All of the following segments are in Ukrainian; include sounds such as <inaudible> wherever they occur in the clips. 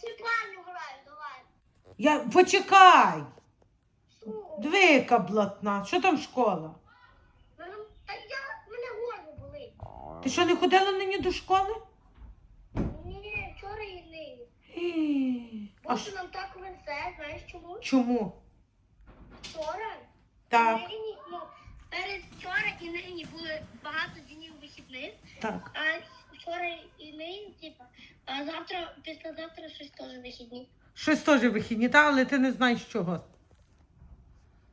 Світлану граю, давай. Я почекай. Що? Диви, блатна. Що там школа? Та я, мене горло болить. Ти що не ходила нині до школи? Ні, вчора і нині. Е, А Бо ш- нам так везе, знаєш чому? чому? Вчора. Так, і Нині, ну, перед вчора і нині були багато днів вихідних, так. а вчора а завтра, післязавтра щось теж вихідні. Щось теж вихідні, та, але ти не знаєш чого.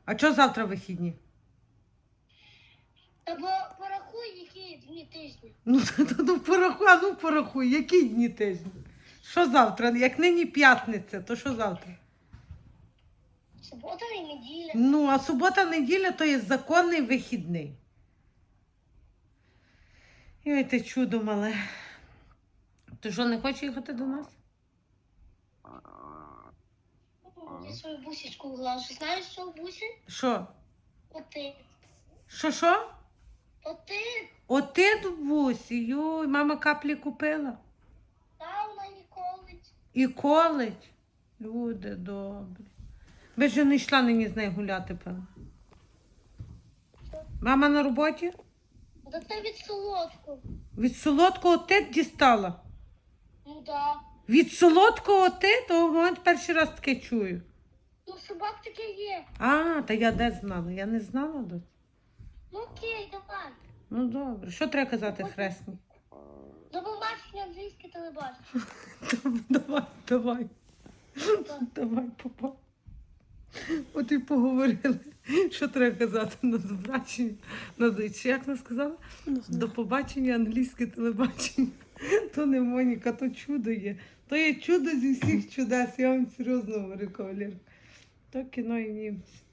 А чого завтра вихідні? Та бо порахуй, які дні тижня. Ну, <laughs> то, то, ну порахуй, а ну порахуй, які дні тижня? Що завтра? Як нині п'ятниця, то що завтра? Субота і неділя. Ну, а субота, неділя то є законний вихідний. Ой, ти чудо мале. Ти що, не хочеш їхати до нас? Я свою бусечку глажу. Знаєш, що бусі? Що? Оти. Що, що? Оти. Оти бусі, йой, мама каплі купила. Та вона і колить. І колить. Люди добрі. Ви ж не йшла нині з нею гуляти, певно. Мама на роботі? Да це від солодку. Від солодкого ти дістала. Да. Від солодкого ти, то от перший раз таке чую. Ну собак таке є. А, та я де знала? Я не знала до. Ну окей, давай. Ну добре. Що треба казати хресні? До побачення англійське телебачення. <laughs> Давай, давай. Давай, папа. От і поговорили. Що треба казати на побачення? На чи як вона сказала? До побачення англійське телебачення. То не Моніка, то чудо є. То є чудо зі всіх чудес. Я вам серйозно говорю, кавалер. То кіно і німці.